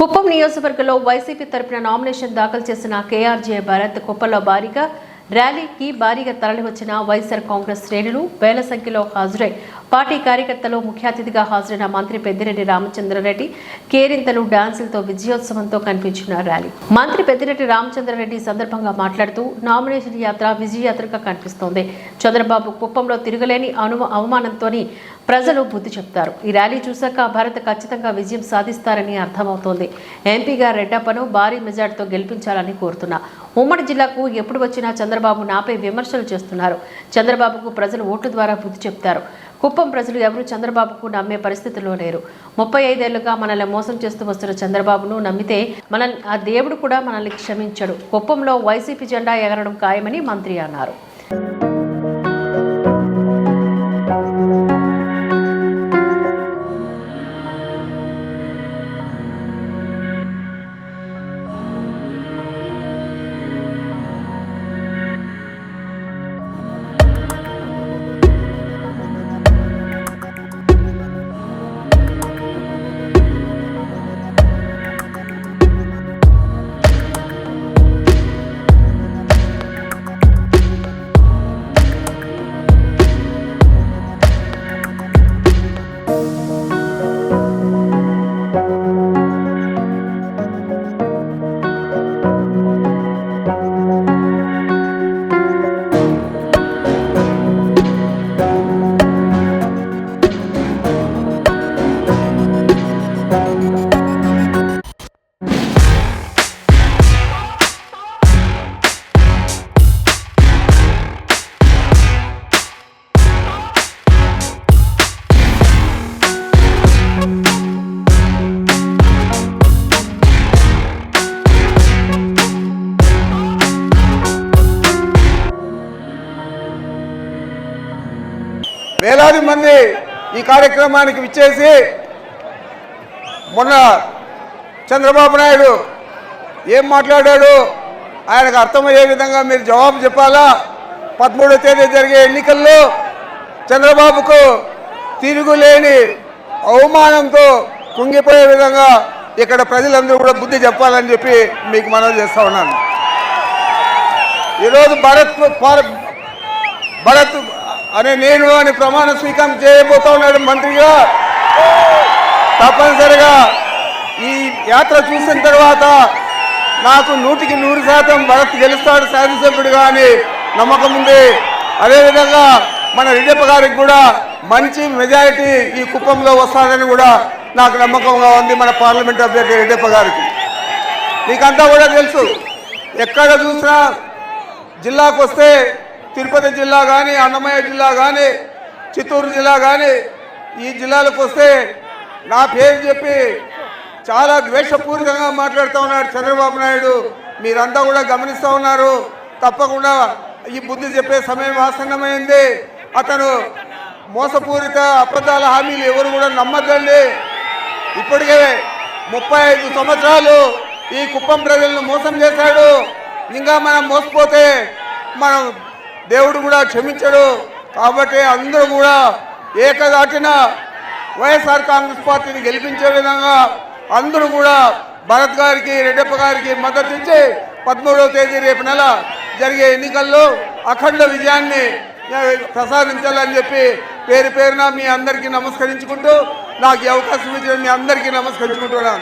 కుప్పం నియోజకవర్గంలో వైసీపీ తరపున నామినేషన్ దాఖలు చేసిన కేఆర్జే భరత్ కుప్పంలో భారీగా ర్యాలీకి భారీగా తరలివచ్చిన వైఎస్ఆర్ కాంగ్రెస్ శ్రేణులు వేల సంఖ్యలో హాజరై పార్టీ కార్యకర్తలు ముఖ్య అతిథిగా హాజరైన మంత్రి పెద్దిరెడ్డి రామచంద్రారెడ్డి కేరింతలు డాన్సులతో విజయోత్సవంతో కనిపించిన ర్యాలీ. మంత్రి పెద్దిరెడ్డి రామచంద్రారెడ్డి సందర్భంగా మాట్లాడుతూ నామినేషన్ యాత్ర విజయయాత్రగా కనిపిస్తోంది. చంద్రబాబు కుప్పంలో తిరగలేని అను అవమానంతోని ప్రజలు బుద్ధి చెప్తారు. ఈ ర్యాలీ చూశాక భారత్ ఖచ్చితంగా విజయం సాధిస్తారని అర్థమవుతోంది. ఎంపీగా రెడ్డప్పను భారీ మెజార్టీతో గెలిపించాలని కోరుతున్నా. ఉమ్మడి జిల్లాకు ఎప్పుడు వచ్చినా చంద్రబాబు నాపై విమర్శలు చేస్తున్నారు. చంద్రబాబుకు ప్రజలు ఓటు ద్వారా బుద్ధి చెప్తారు. కుప్పం ప్రజలు ఎవరు చంద్రబాబుకు నమ్మే పరిస్థితిలో లేరు. ముప్పై ఐదేళ్ళుగా మనల్ని మోసం చేస్తూ వస్తున్న చంద్రబాబును నమ్మితే మన ఆ దేవుడు కూడా మనల్ని క్షమించడు. కుప్పంలో వైసీపీ జెండా ఎగరడం ఖాయమని మంత్రి అన్నారు. వేలాది మంది ఈ కార్యక్రమానికి విచ్చేసి మొన్న చంద్రబాబు నాయుడు ఏం మాట్లాడాడు ఆయనకు అర్థమయ్యే విధంగా మీరు జవాబు చెప్పాలా? పదమూడో తేదీ జరిగే ఎన్నికల్లో చంద్రబాబుకు తిరుగులేని అవమానంతో కుంగిపోయే విధంగా ఇక్కడ ప్రజలందరూ కూడా బుద్ధి చెప్పాలని చెప్పి మీకు మనవి చేస్తూ ఉన్నాను. ఈరోజు భారత్ భారత్ భరత్ అనే నేను అని ప్రమాణ స్వీకారం చేయబోతా ఉన్నాడు మంత్రిగా. తప్పనిసరిగా ఈ యాత్ర చూసిన తర్వాత నాకు నూటికి నూరు శాతం భరత్ గెలుస్తాడు శాసనసభ్యుడుగా అని నమ్మకం ఉంది అదేవిధంగా మన రెడ్డప్ప గారికి కూడా మంచి మెజారిటీ ఈ కుప్పంలో వస్తాడని కూడా నాకు నమ్మకంగా ఉంది మన పార్లమెంట్ అభ్యర్థి రెడ్డప్ప గారికి. మీకంతా కూడా తెలుసు. ఎక్కడ చూసినా జిల్లాకు వస్తే తిరుపతి జిల్లా కానీ అన్నమయ్య జిల్లా కానీ చిత్తూరు జిల్లా కానీ ఈ జిల్లాలకు వస్తే నా పేరు చెప్పి చాలా ద్వేషపూరితంగా మాట్లాడుతూ ఉన్నాడు చంద్రబాబు నాయుడు. మీరంతా కూడా గమనిస్తూ ఉన్నారు. తప్పకుండా ఈ బుద్ధి చెప్పే సమయం ఆసన్నమైంది. అతను మోసపూరిత అబద్ధాల హామీలు ఎవరు కూడా నమ్మద్దండి. ఇప్పటికే ముప్పై ఐదు సంవత్సరాలు ఈ కుప్పం ప్రజలను మోసం చేశాడు. ఇంకా మనం మోసపోతే మనం దేవుడు కూడా క్షమించడు. కాబట్టి అందరూ కూడా ఏకదాటిన వైఎస్ఆర్ కాంగ్రెస్ పార్టీని గెలిపించే విధంగా అందరూ కూడా భరత్ గారికి రెడ్డప్ప గారికి మద్దతు ఇచ్చి పదమూడవ తేదీ రేపు నెల జరిగే ఎన్నికల్లో అఖండ విజయాన్ని ప్రసాదించాలని చెప్పి పేరు పేరున మీ అందరికీ నమస్కరించుకుంటూ నాకు అవకాశం ఇచ్చిన మీ అందరికీ నమస్కరించుకుంటున్నాను.